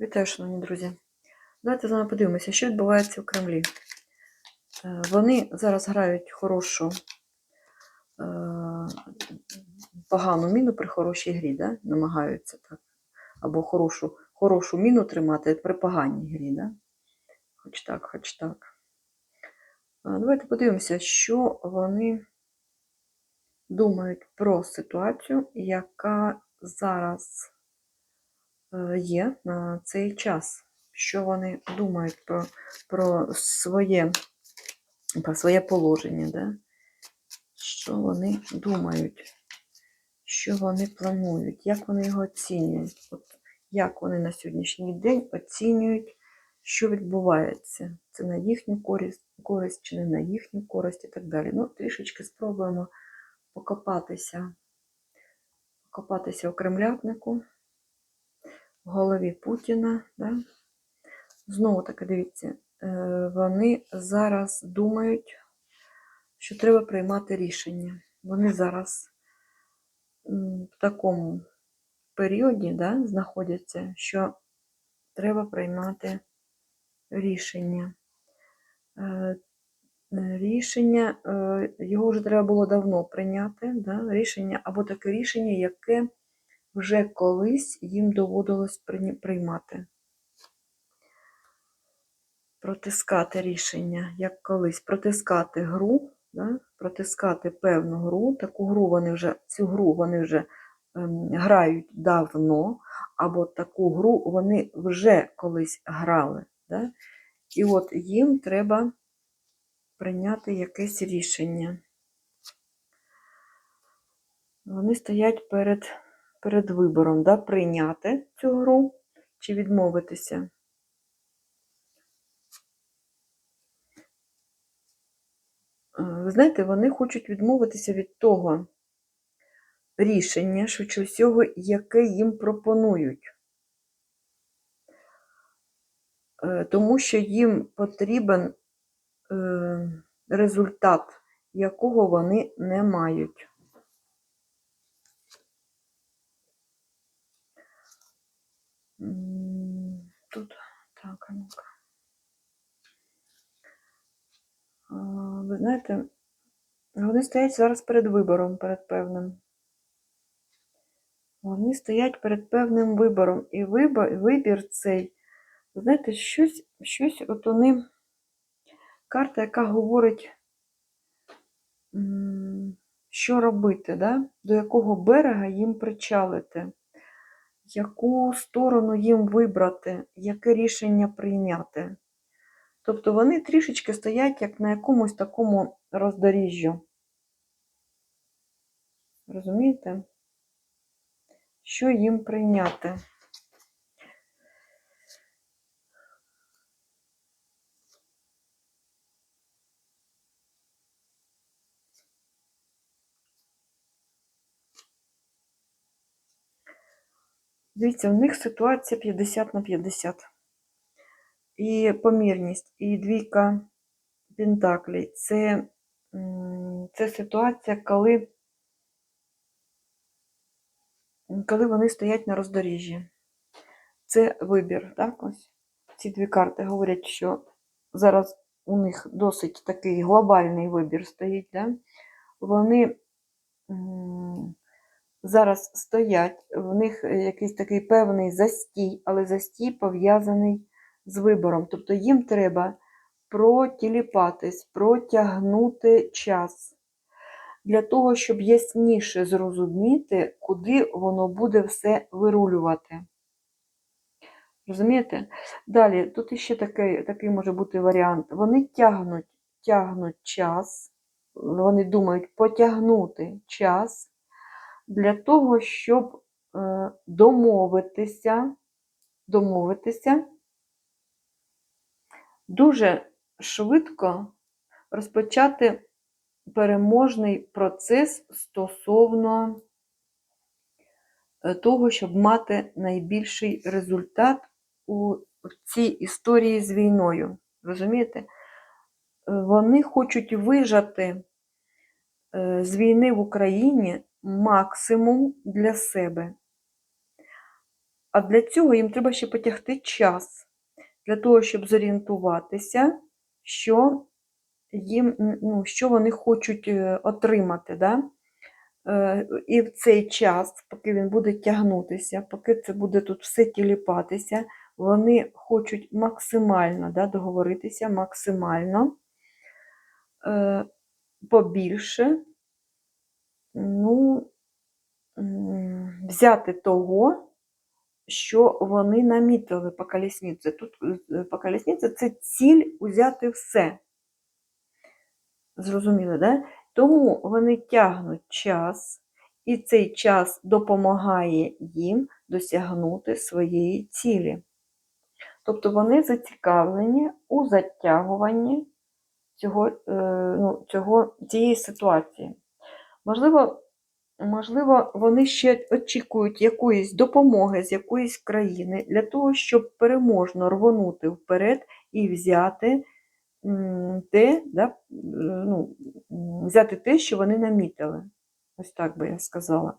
Вітаю, шановні друзі. Давайте з вами подивимося, що відбувається в Кремлі. Е, Вони зараз грають хорошу, е, погану міну при хорошій грі, да? намагаються так. Або хорошу, хорошу міну тримати при поганій грі. Да? Хоч так, хоч так. Е, Давайте подивимося, що вони думають про ситуацію, яка зараз є на цей час. Що вони думають про, про, своє, про своє положення, да? що вони думають, що вони планують, як вони його оцінюють, От як вони на сьогоднішній день оцінюють, що відбувається. Це на їхню користь, користь чи не на їхню користь і так далі. Ну, трішечки спробуємо покопатися, покопатися у кремлятнику, в голові Путіна. Да? Знову таки, дивіться, е, вони зараз думають, що треба приймати рішення. Вони зараз в такому періоді да, знаходяться, що треба приймати рішення. Е, Рішення, е, його вже треба було давно прийняти. Да? Рішення або таке рішення, яке вже колись їм доводилось приймати. Протискати рішення, як колись, протискати гру, да? протискати певну гру. Таку гру вони вже, цю гру вони вже ем, грають давно, або таку гру вони вже колись грали. Да? І от їм треба прийняти якесь рішення. Вони стоять перед, перед вибором, да? прийняти цю гру чи відмовитися. Е, Ви знаєте, вони хочуть відмовитися від того рішення, швидше всього, яке їм пропонують. Е, Тому що їм потрібен е, результат, якого вони не мають. Тут, так, а ну-ка. Ви знаєте, вони стоять зараз перед вибором, перед певним. Вони стоять перед певним вибором. І вибір цей, ви знаєте, щось, щось от вони, карта, яка говорить, що робити, да? до якого берега їм причалити, яку сторону їм вибрати, яке рішення прийняти. Тобто вони трішечки стоять як на якомусь такому роздоріжжю. Розумієте? Що їм прийняти? Дивіться, у них ситуація 50 на 50. І помірність, і двійка пентаклей. Це, це ситуація, коли, коли вони стоять на роздоріжжі. Це вибір. Так? Ось. Ці дві карти говорять, що зараз у них досить такий глобальний вибір стоїть. Да? Вони зараз стоять, в них якийсь такий певний застій, але застій пов'язаний з вибором. Тобто їм треба протіліпатись, протягнути час для того, щоб ясніше зрозуміти, куди воно буде все вирулювати. Розумієте? Далі, тут іще такий, такий може бути варіант. Вони тягнуть, тягнуть час, вони думають потягнути час для того, щоб е, домовитися, домовитися дуже швидко розпочати переможний процес стосовно е, того, щоб мати найбільший результат у цій історії з війною. Розумієте? Е, Вони хочуть вижати з війни в Україні максимум для себе. А для цього їм треба ще потягти час, для того, щоб зорієнтуватися, що, їм, ну, що вони хочуть е, отримати. Да? Е, І в цей час, поки він буде тягнутися, поки це буде тут все тіліпатися, вони хочуть максимально да, договоритися, максимально е, побільше ну, взяти того, що вони намітили по колісниці. Тут е, по колісниці це ціль узяти все. Зрозуміли, да? Тому вони тягнуть час, і цей час допомагає їм досягнути своєї цілі. Тобто вони зацікавлені у затягуванні цього, е, ну, цього, цієї ситуації. Можливо, можливо, вони ще очікують якоїсь допомоги з якоїсь країни для того, щоб переможно рвонути вперед і взяти те, да, е, ну, взяти те, що вони намітили. Ось так би я сказала.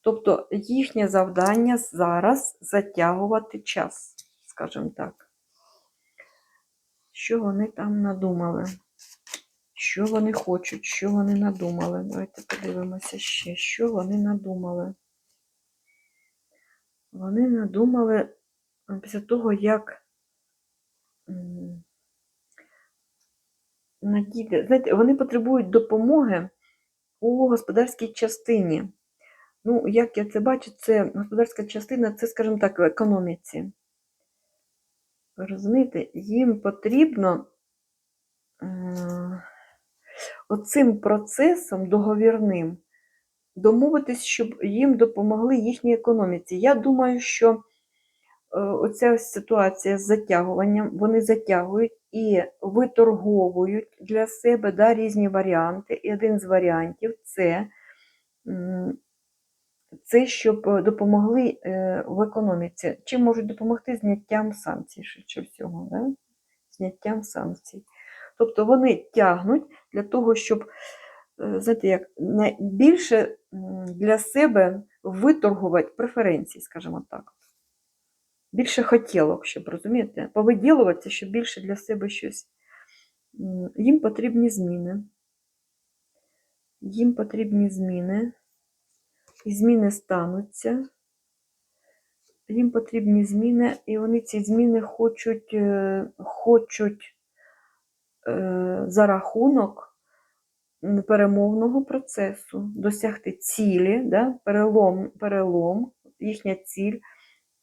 Тобто їхнє завдання зараз затягувати час, скажімо так. Що вони там надумали? Що вони хочуть, що вони надумали? Давайте подивимося ще, що вони надумали. Вони надумали після того, як надійде, знаєте, вони потребують допомоги у господарській частині. Ну, як я це бачу, це господарська частина, це, скажімо так, в економіці. Ви розумієте, їм потрібно е, оцим процесом договірним домовитись, щоб їм допомогли їхній економіці. Я думаю, що е, оця ситуація з затягуванням, вони затягують і виторговують для себе да, різні варіанти. І один з варіантів це, це щоб допомогли е, в економіці. Чим можуть допомогти зняттям санкцій, швидше всього, да? зняттям санкцій. Тобто вони тягнуть для того, щоб е, знаєте, як найбільше для себе виторгувати преференції, скажімо так. Більше хотілок, щоб розумієте, повиділуватися, щоб більше для себе щось. Їм потрібні зміни. Їм потрібні зміни. І зміни стануться. Їм потрібні зміни, і вони ці зміни хочуть, е, хочуть за рахунок перемовного процесу досягти цілі, да, перелом, перелом, їхня ціль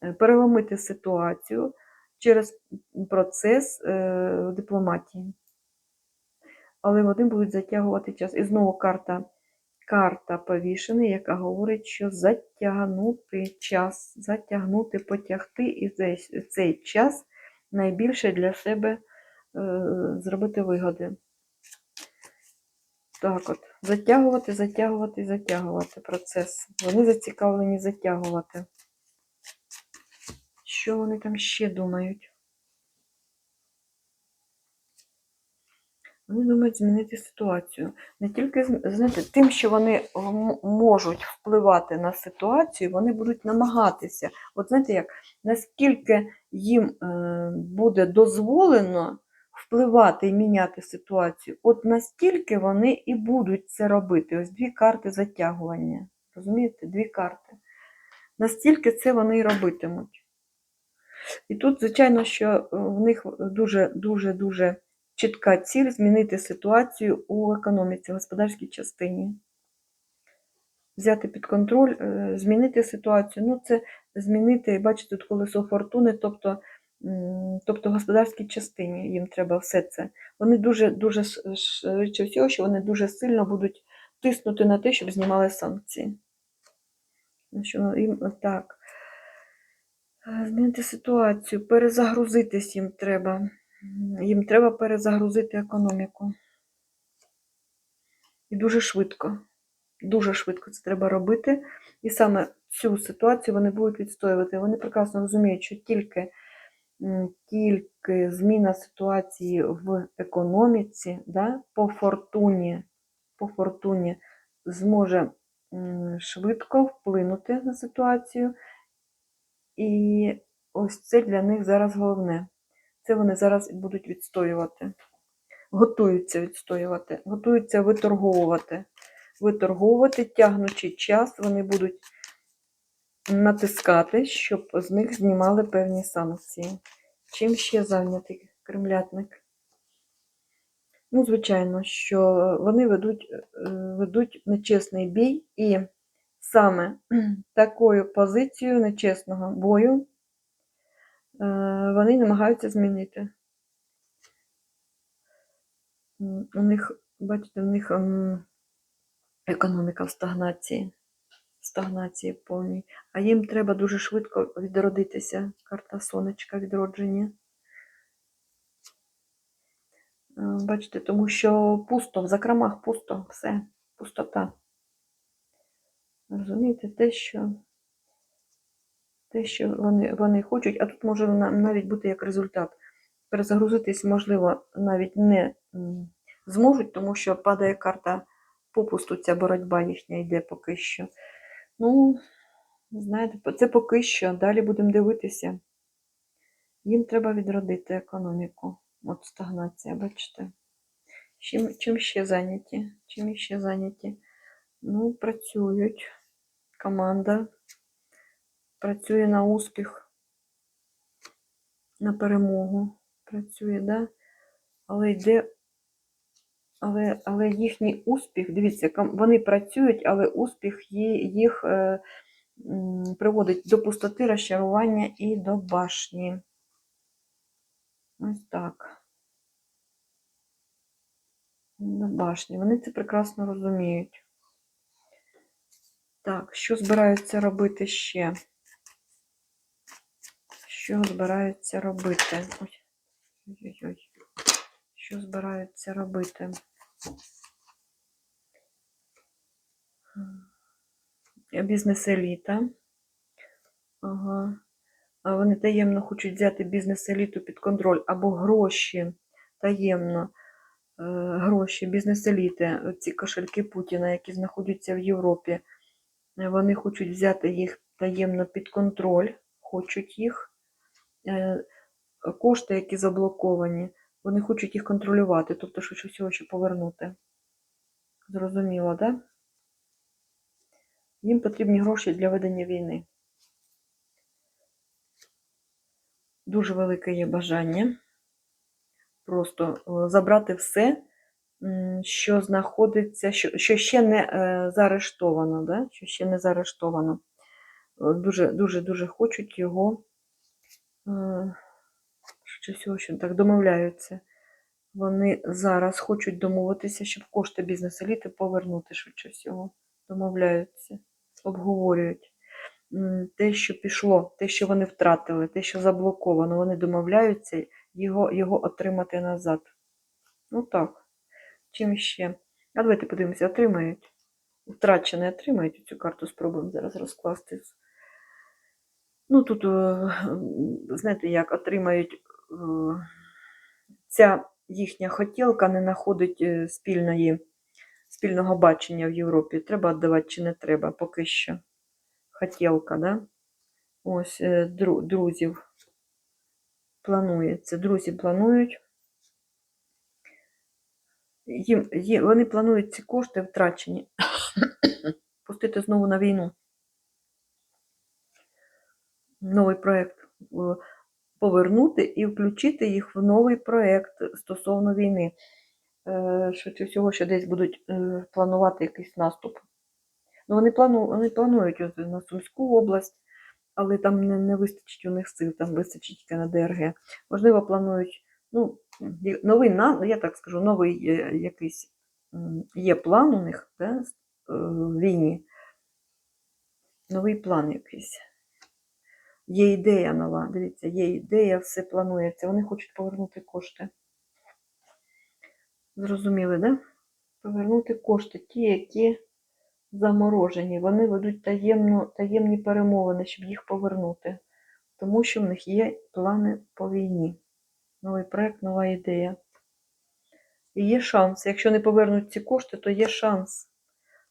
е, переломити ситуацію через процес е, дипломатії. Але вони будуть затягувати час. І знову карта, карта повішений, яка говорить, що затягнути час, затягнути, потягти і цей, час найбільше для себе е, зробити вигоди. Так от, затягувати, затягувати, затягувати процес. Вони зацікавлені затягувати. Що вони там ще думають? Вони думають змінити ситуацію. Не тільки знаєте, тим, що вони можуть впливати на ситуацію, вони будуть намагатися. От знаєте, як наскільки їм е, буде дозволено впливати і міняти ситуацію, от настільки вони і будуть це робити. Ось дві карти затягування. Розумієте, дві карти. Настільки це вони і робитимуть. І тут, звичайно, що е, в них дуже, дуже, дуже чітка ціль змінити ситуацію у економіці, господарській частині. Взяти під контроль, е, змінити ситуацію. Ну, це змінити, бачите, тут колесо фортуни, тобто, тобто господарській частині їм треба все це. Вони дуже, дуже швидше всього, що вони дуже сильно будуть тиснути на те, щоб знімали санкції. Ну, Що їм так. Е, Змінити ситуацію, перезагрузитись їм треба. Їм треба перезагрузити економіку. І дуже швидко. Дуже швидко це треба робити. І саме цю ситуацію вони будуть відстоювати. Вони прекрасно розуміють, що тільки, тільки зміна ситуації в економіці да, по фортуні, по фортуні зможе швидко вплинути на ситуацію І ось це для них зараз головне. Це вони зараз будуть відстоювати. Готуються відстоювати, готуються виторговувати. Виторговувати, тягнучи час, вони будуть натискати, щоб з них знімали певні санкції. Чим ще зайнятий кремлятник? Ну, звичайно, що вони ведуть, е, ведуть нечесний бій, і саме такою позицією нечесного бою е, вони намагаються змінити. У них, бачите, в них економіка в стагнації. Стагнації повній. А їм треба дуже швидко відродитися. Карта сонечка відродження. Е, Бачите, тому що пусто, в закромах пусто, все, пустота. Розумієте, те, що, те, що вони, вони хочуть, а тут може навіть бути як результат. Перезагрузитись, можливо, навіть не зможуть, тому що падає карта попусту, ця боротьба їхня йде поки що. Ну, знаєте, це поки що. Далі будемо дивитися. Їм треба відродити економіку. От стагнація, бачите. Чим, чим ще зайняті? Чим ще зайняті? Ну, працюють. Команда працює на успіх, на перемогу. Працює, да? Але йде. Але, але їхній успіх, дивіться, вони працюють, але успіх їх е, приводить до пустоти, розчарування і до башні. Ось так. До башні. Вони це прекрасно розуміють. Так, що збираються робити ще? Що збираються робити? Ой, ой-ой-ой. Що збираються робити? Е, Бізнес-еліта. Ага. Вони таємно хочуть взяти бізнес-еліту під контроль або гроші таємно. е, Гроші бізнес-еліти, ці кошельки Путіна, які знаходяться в Європі. Е, Вони хочуть взяти їх таємно під контроль, хочуть їх. Кошти, які заблоковані, вони хочуть їх контролювати, тобто щось усього ще повернути. Зрозуміло, так? Да? Їм потрібні гроші для ведення війни. Дуже велике є бажання просто е, забрати все, що знаходиться, що, що ще не е, заарештовано, да? що ще не заарештовано. Е, Дуже, хочуть його, що всього, що так домовляються. Вони зараз хочуть домовитися, щоб кошти бізнес-еліти повернути швидше всього. Домовляються, обговорюють. Те, що пішло, те, що вони втратили, те, що заблоковано, вони домовляються його, його отримати назад. Ну так. Чим ще? А давайте подивимося, отримають. Втрачене отримають цю карту, спробуємо зараз розкласти. Ну, тут, е, знаєте, як отримають ця їхня хотілка не знаходить е, спільної, спільного бачення в Європі. Треба віддавати чи не треба, поки що. Хотілка, да? Ось е, дру- друзів планується. Друзі планують. Їм, є, вони планують ці кошти втрачені пустити знову на війну. Новий проєкт е, повернути і включити їх в новий проєкт стосовно війни. Е, Швидше всього, що десь будуть е, планувати якийсь наступ. Ну, вони, плану, вони планують на Сумську область, але там не, не вистачить у них сил, там вистачить тільки на ДРГ. Можливо, планують ну, новий, на- я так скажу, новий е, якийсь є план у них да, в війні. Новий план якийсь. Є ідея нова. Дивіться, є ідея, все планується. Вони хочуть повернути кошти. Зрозуміли, да? Повернути кошти, ті, які заморожені. Вони ведуть таємно, таємні перемовини, щоб їх повернути. Тому що в них є плани по війні. Новий проект, нова ідея. І є шанс. Якщо не повернуть ці кошти, то є шанс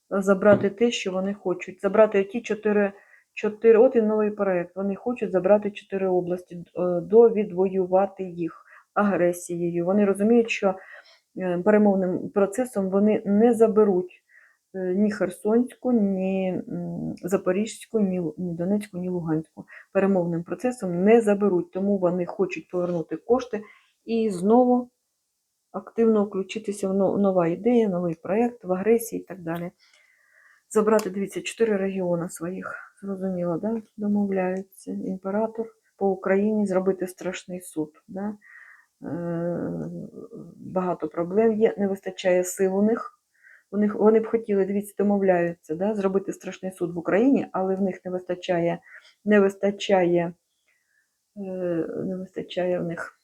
забрати те, що вони хочуть. Забрати ті чотири, чотири. От і новий проект. Вони хочуть забрати чотири області, е, довідвоювати їх агресією. Вони розуміють, що е, перемовним процесом вони не заберуть е, ні Херсонську, ні Запорізьку, ні, Донецьку, ні Луганську. Перемовним процесом не заберуть, тому вони хочуть повернути кошти і знову активно включитися в нова ідея, новий проєкт, в агресії і так далі. Забрати, дивіться, чотири регіони своїх, зрозуміло, да? домовляються. Імператор по Україні зробити страшний суд. Да? Е, Багато проблем є, не вистачає сил у них. Них вони б хотіли, дивіться, домовляються, да? зробити страшний суд в Україні, але в них не вистачає, не вистачає, е, не вистачає в них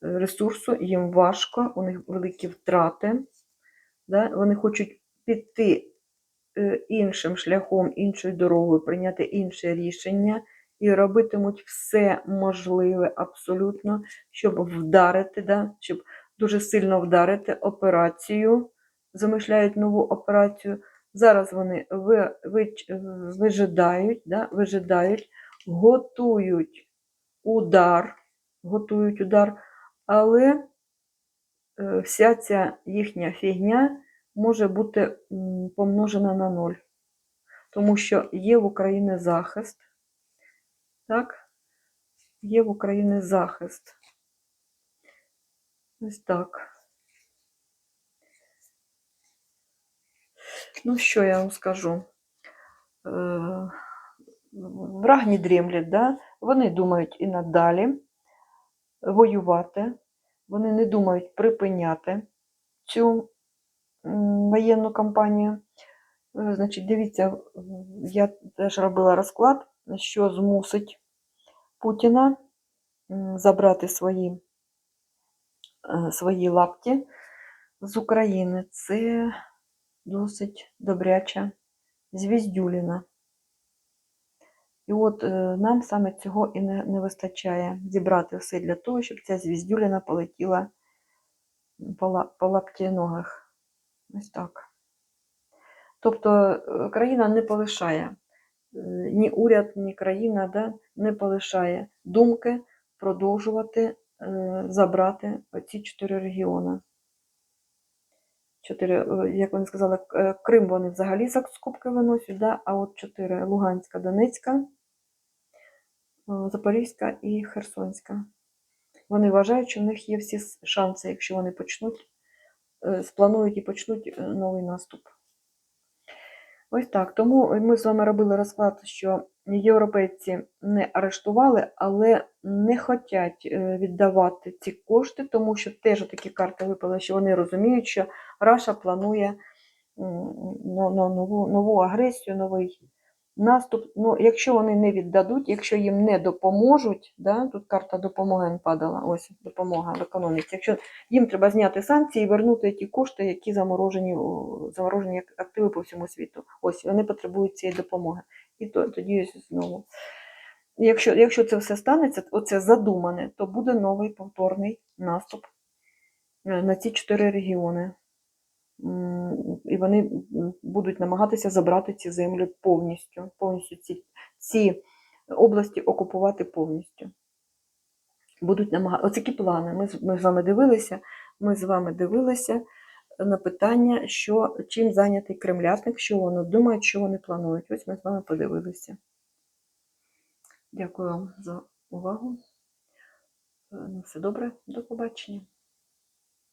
ресурсу, їм важко, у них великі втрати. Да? Вони хочуть піти іншим шляхом, іншою дорогою, прийняти інше рішення і робитимуть все можливе абсолютно, щоб вдарити, да? щоб дуже сильно вдарити операцію, замишляють нову операцію. Зараз вони ви, ви, вижидають, да? вижидають, готують удар, готують удар, але е, вся ця їхня фігня може бути помножена на ноль. Тому що є в Україні захист. Так? Є в Україні захист. Ось так. Ну, що я вам скажу? Е, Враг не дремлять, да? вони думають і надалі воювати, вони не думають припиняти цю воєнну кампанію. Е, Значить, дивіться, я теж робила розклад, що змусить Путіна забрати свої, е, свої лапті з України. Це досить добряча звіздюліна. І от е, нам саме цього і не, не вистачає зібрати все для того, щоб ця звіздюліна полетіла по, по лапті ногах. Ось так. Тобто е, країна не полишає, е, ні уряд, ні країна да, не полишає думки продовжувати е, забрати ці чотири регіони. Чотири, як вони сказали, Крим вони взагалі за скобки виносять, да, а от чотири Луганська, Донецька, Запорізька і Херсонська. Вони вважають, що в них є всі шанси, якщо вони почнуть, спланують і почнуть е, новий наступ. Ось так. Тому ми з вами робили розклад, що європейці не арештували, але не хочуть е, віддавати ці кошти, тому що теж такі карти випали, що вони розуміють, що Раша планує нову, нову агресію, новий наступ. Ну, якщо вони не віддадуть, якщо їм не допоможуть, да, тут карта допомоги падала, ось допомога в економіці. Якщо їм треба зняти санкції і вернути ті кошти, які заморожені, заморожені активи по всьому світу. Ось вони потребують цієї допомоги. І то, тоді ось знову. Якщо, якщо це все станеться, оце задумане, то буде новий повторний наступ е, на ці чотири регіони. І вони будуть намагатися забрати ці землі повністю, повністю ці, ці області окупувати повністю. Будуть намагатися. Ось такі плани. Ми, ми з вами дивилися. Ми з вами дивилися на питання, що, чим зайнятий кремлятник, що вони думають, що вони планують. Ось ми з вами подивилися. Дякую вам за увагу. Е, все добре, до побачення.